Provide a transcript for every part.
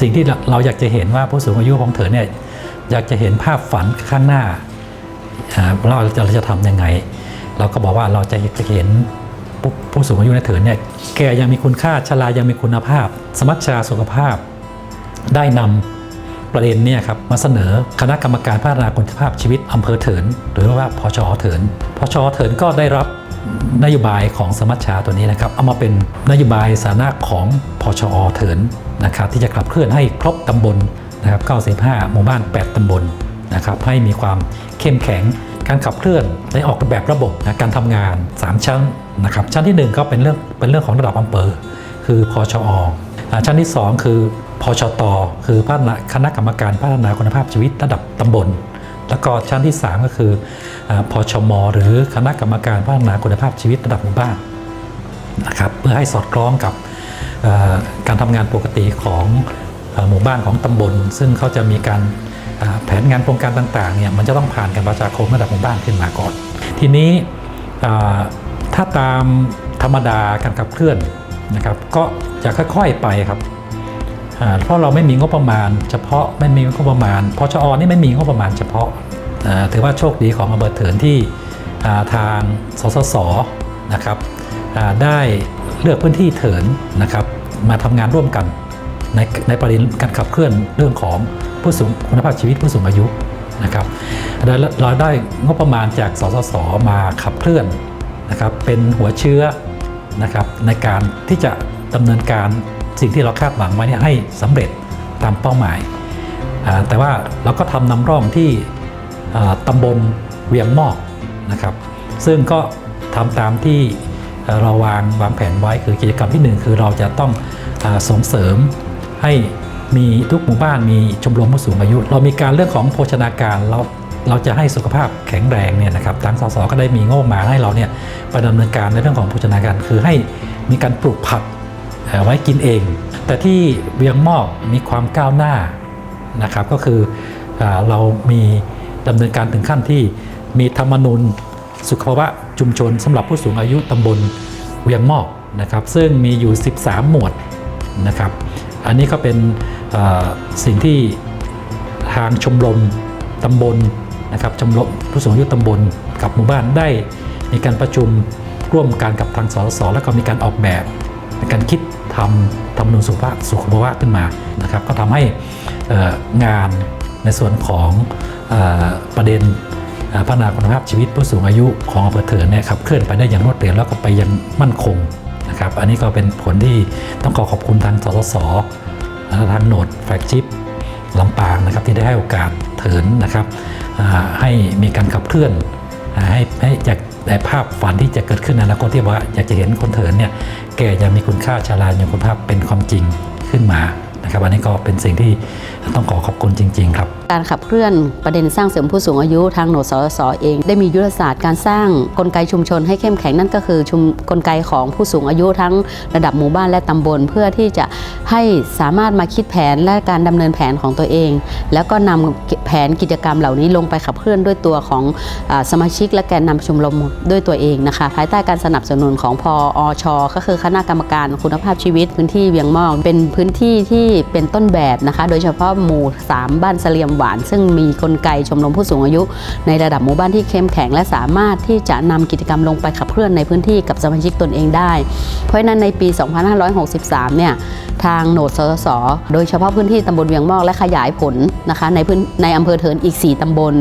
สิ่งที่เราอยากจะเห็นว่าผู้สูงอายุของเธอเนี่ยอยากจะเห็นภาพฝันข้างหน้าเราจะเราจะทำยังไง เราก็บอกว่าเราจะจะเห็นผู้สูงอายุในเถินเนี่ยแกยังมีคุณค่าชรายังมีคุณภาพ สมัชชาสุขภาพ ได้นำประเด็นเนี่ยครับมาเสนอคณะกรรมการพัฒนาคุณภาพชีวิตอำเภอเถิน หรือว่าพชเถินพชเถินก็ได้รับ นโยบายของสมัชชาตัวนี้นะครับ เอามาเป็นนโยบายสาธารณะของพชอเถินนะครับที่จะขับเคลื่อนให้ครบตำบลนะครับ95 หมู่บ้าน 8 ตำบลนะครับให้มีความเข้มแข็งการขับเคลื่อนได้ออกแบบระบบนะการทำงาน 3 ชั้นนะครับชั้นทีหนึ่1 ก็เป็นเรื่องเป็นเรื่องของระดับอำเภอคือพชออชั้นที่ 2 คือพชต คือพัฒนาคณะกรรมการพัฒนาคุณภาพชีวิตระดับตำบล แล้วก็ชั้นที่ 3 ก็คืออาพชมหรือคณะกรรมการพัฒนาคุณภาพชีวิตระดับหมู่บ้านนะครับเพื่อให้สอดคล้องกับการทำงานปกติของอหมู่บ้านของตำบล ซึ่งเขาจะมีการแผนงานโครงการต่างๆเนี่ยมันจะต้องผ่านการประชาคมระดับหมู่บ้านขึ้นมาก่อน ทีนี้ถ้าตามธรรมดาการขับเคลื่อนนะครับก็จะค่อยๆไปครับ เพราะเราไม่มีงบประมาณ เฉพาะไม่มีงบประมาณพชอนี่ไม่มีงบประมาณเฉพาะถือว่าโชคดีของอำเภอเถินที่ทางสสสนะครับได้เลือกพื้นที่เถินนะครับมาทำงานร่วมกันในในประเด็นการขับเคลื่อนเรื่องของผู้สูงคุณภาพชีวิตผู้สูงอายุนะครับเราเราได้งบประมาณจากสสสมาขับเคลื่อนนะครับเป็นหัวเชื้อนะครับในการที่จะดำเนินการ สิ่งที่เราคาดหวังไว้เนี่ยให้สำเร็จตามเป้าหมาย แต่ว่าเราก็ทำนำร่องที่อ่าตำบลเวียงมอกนะครับ ซึ่งก็ทำตามที่เราวางวางแผนไว้คือกิจกรรมที่หนึ่งคือเราจะต้องอส่งเสริมให้มีทุกหมู่บ้านมีชมรมผู้สูงอายุ เรามีการเรื่องของโภชนาการเราเราจะให้สุขภาพแข็งแรงเนี่ยนะครับทางสสก็ได้มีงบมาให้เราเนี่ยไปดำเนินการในเรื่องของโภชนาการคือให้มีการปลูกผัก ไว้กินเอง แต่ที่เวียงมอกมีความก้าวหน้านะครับก็คืออเรามีดำเนินการถึงขั้นที่มีธรรมนูญสุขภาวะชุมชนสำหรับผู้สูงอายุตำบลเวียงมอกนะครับ ซึ่งมีอยู่ 13 หมวดนะครับ อันนี้ก็เป็นสิ่งที่ทางชมรมตำบลนะครับชมรมผู้สูงอายุตำบลกับหมู่บ้านได้มีการประชุมร่วมกันกับทางสสสแล้วก็มีการออกแบบในการคิด ทำทำนูญสุขภาพสุขภาวะขึ้นมานะครับ ก็ทำให้งานในส่วนของอประเด็นพัฒนาคุณภาพชีวิตผู้สูงอายุของอำเภอเถินเนี่ยขับเคลื่อนไปได้อย่างรวดเร็วแล้วก็ไปอยังมั่นคงนะครับ อันนี้ก็เป็นผลที่ต้องขอขอบคุณทางสสสทางโหนดแฟกชิปลำปางนะครับที่ได้ให้โอกาสเถินนะครับให้มีการขับเคลื่อนให้ให้จาก ในภาพฝันที่จะเกิดขึ้นในอนาคตที่ว่าอยากจะเห็นคนเถินเนี่ยแก่ยังมีคุณค่าชาลายังคุณภาพเป็นความจริงขึ้นมา นะครับอันนี้ก็เป็นสิ่งที่ต้องขอขอบคุณจริง ๆ ครับ การขับเคลื่อนประเด็นสร้างเสริมผู้สูงอายุทางหนสสเอง ได้มียุทธศาสตร์การสร้างกลไกชุมชนให้เข้มแข็งนั่นก็คือชุมกลไกของผู้สูงอายุทั้งระดับหมู่บ้านและตำบล เพื่อที่จะให้สามารถมาคิดแผนและการดำเนินแผนของตัวเอง แล้วก็นำแผนกิจกรรมเหล่านี้ลงไปขับเคลื่อนด้วยตัวของอสมาชิก และแกนนำชมรมด้วยตัวเองนะคะภายใต้การสนับสนุนของพออช ก็คือคณะกรรมการคุณภาพชีวิตพื้นที่เวียงมอกเป็นพื้นที่ที่เป็นต้นแบบนะคะ โดยเฉพาะหมู่ 3 บ้านเสลียมหวาน ซึ่งมีกลไกชมรมผู้สูงอายุ ในระดับหมู่บ้านที่เข้มแข็ง และสามารถที่จะนำกิจกรรมลงไปขับเคลื่อนในพื้นที่กับสมาชิกตนเองได้ เพราะฉะนั้นในปี 2563 เนี่ยทางโหนดสสสโดยเฉพาะพื้นที่ตำบลเวียงมอกและขยายผลนะคะในพื้นในอำเภอเถินอีก 4ตำบล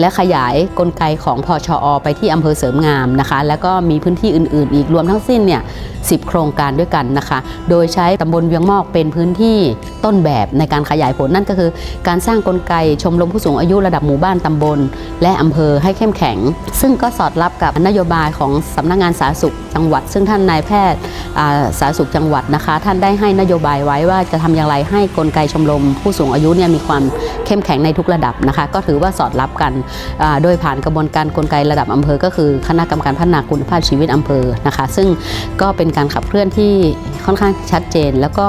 และขยายกลไกของพอชอไปที่อำเภอเสริมงามนะคะ แล้วก็มีพื้นที่อื่น ๆ อีกรวมทั้งสิ้นเนี่ย 10 โครงการด้วยกันนะคะ โดยใช้ตำบลเวียงมอกเป็นพื้นที่ต้นแบบในการขยายผลนั่นก็คือ การสร้างกลไกชมรมผู้สูงอายุระดับหมู่บ้านตำบล และอำเภอให้เข้มแข็ง ซึ่งก็สอดรับกับนโยบายของสำนักงานสาธารณสุขจังหวัด ซึ่งท่านนายแพทย์สาธารณสุขจังหวัดนะคะ ท่านได้ให้นโยบายไว้ว่าจะทำอย่างไรให้กลไกชมรมผู้สูงอายุเนี่ยมีความ เข้มแข็งในทุกระดับนะคะ ก็ถือว่าสอดรับกันโดยผ่านกระบวนการกลไกระดับอำเภอ ก็คือคณะกรรมการพัฒนาคุณภาพชีวิตอำเภอนะคะ ซึ่งก็เป็นการขับเคลื่อนที่ค่อนข้างชัดเจน แล้วก็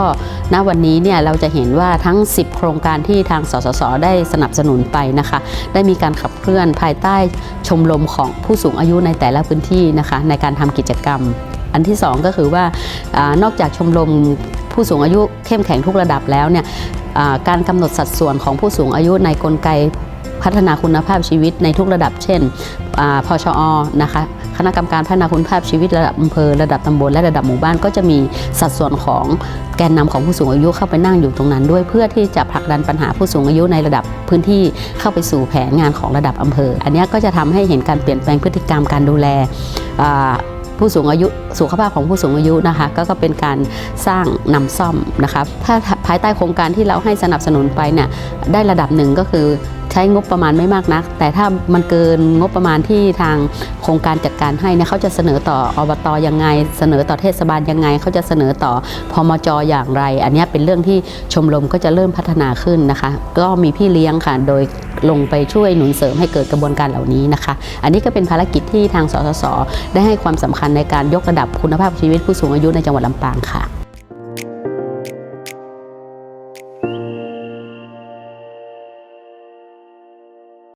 ณวันนี้เนี่ยเราจะเห็นว่าทั้ง 10 โครงการที่ทางสสสได้สนับสนุนไปนะคะ ได้มีการขับเคลื่อนภายใต้ชมรมของผู้สูงอายุในแต่ละพื้นที่นะคะ ในการทำกิจกรรม อันที่สองก็คือว่าอนอกจากชมรมผู้สูงอายุเข้มแข็งทุกระดับแล้วเนี่ย การกำหนดสัดส่วนของผู้สูงอายุในกลไกพัฒนาคุณภาพชีวิตในทุกระดับ เช่นอาพชอนะคะคณะกรรมการพัฒนาคุณภาพชีวิตระดับอำเภอระดับตำบลและระดับหมู่บ้านก็จะมีสัดส่วนของแกนนำของผู้สูงอายุเข้าไปนั่งอยู่ตรงนั้น ด้วยเพื่อที่จะผลักดันปัญหาผู้สูงอายุในระดับพื้นที่เข้าไปสู่แผนงานของระดับอำเภอ อันนี้ก็จะทำให้เห็นการเปลี่ยนแปลงพฤติกรรมการดูแล ผู้สูงอายุสุขภาพของผู้สูงอายุนะคะก็ก็เป็นการสร้างนำซ่อมนะคะถ้าภายใต้โครงการที่เราให้สนับสนุนไปเนี่ยได้ระดับหนึ่งก็คือ ใช้งบประมาณไม่มากนัก แต่ถ้ามันเกินงบประมาณที่ทางโครงการจัดการให้เนี่ยเขาจะเสนอต่ออบตยังไง เสนอต่อเทศบาลยังไงเขาจะเสนอต่อพมจอย่างไร อันนี้เป็นเรื่องที่ชมรมก็จะเริ่มพัฒนาขึ้นนะคะ ก็มีพี่เลี้ยงค่ะโดยลงไปช่วยหนุนเสริมให้เกิดกระบวนการเหล่านี้นะคะ อันนี้ก็เป็นภารกิจที่ทางสสส ได้ให้ความสำคัญในการยกระดับคุณภาพชีวิตผู้สูงอายุในจังหวัดลำปางค่ะ